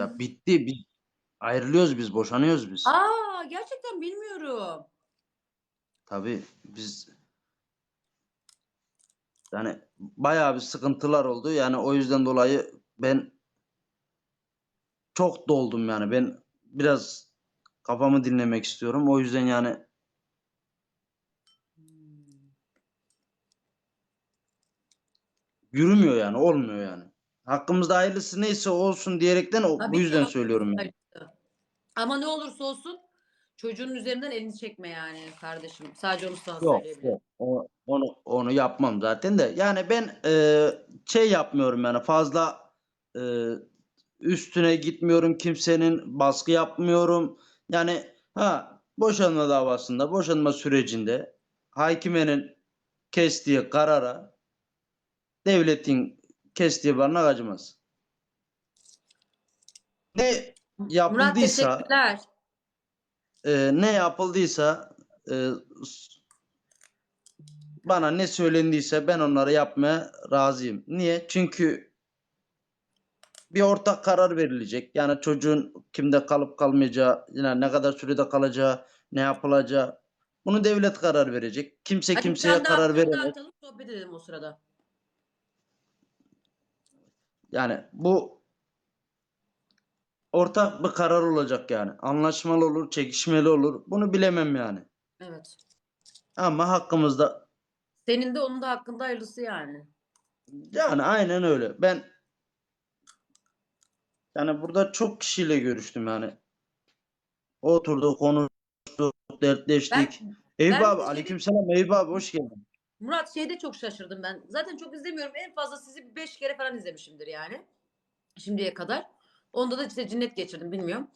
Ya bitti. Biz ayrılıyoruz biz, boşanıyoruz biz. Aa gerçekten bilmiyorum. Tabii biz yani bayağı bir sıkıntılar oldu. Yani o yüzden dolayı ben çok doldum yani. Ben biraz kafamı dinlemek istiyorum. O yüzden yani yürümüyor yani, olmuyor yani. Hakkımızda hayırlısı neyse olsun diyerekten o, Tabii bu ki yüzden ama- söylüyorum yani. Ama ne olursa olsun çocuğun üzerinden elini çekme yani kardeşim. Sadece onu sana Yok, söyleyebilirim. yok. O- onu onu yapmam zaten de. Yani ben e, şey yapmıyorum yani fazla e, üstüne gitmiyorum kimsenin baskı yapmıyorum. Yani ha boşanma davasında, boşanma sürecinde hakimenin kestiği karara devletin kestiği barınak acımaz. Ne Murat yapıldıysa teşekkürler. e, ne yapıldıysa e, bana ne söylendiyse ben onları yapmaya razıyım. Niye? Çünkü bir ortak karar verilecek. Yani çocuğun kimde kalıp kalmayacağı, yani ne kadar sürede kalacağı, ne yapılacağı. Bunu devlet karar verecek. Kimse Hadi bir kimseye tane daha karar veremez. atalım, sohbet edelim o sırada. Yani bu ortak bir karar olacak yani. Anlaşmalı olur, çekişmeli olur. Bunu bilemem yani. Evet. Ama hakkımızda Senin de onun da hakkında hayırlısı yani. Yani aynen öyle. Ben yani burada çok kişiyle görüştüm yani. Oturduk, konuştuk, dertleştik. Eyüp ben abi, şey- aleykümselam Eyüp abi hoş geldin. Murat şeyde çok şaşırdım ben. Zaten çok izlemiyorum. En fazla sizi beş kere falan izlemişimdir yani. Şimdiye kadar. Onda da işte cinnet geçirdim bilmiyorum.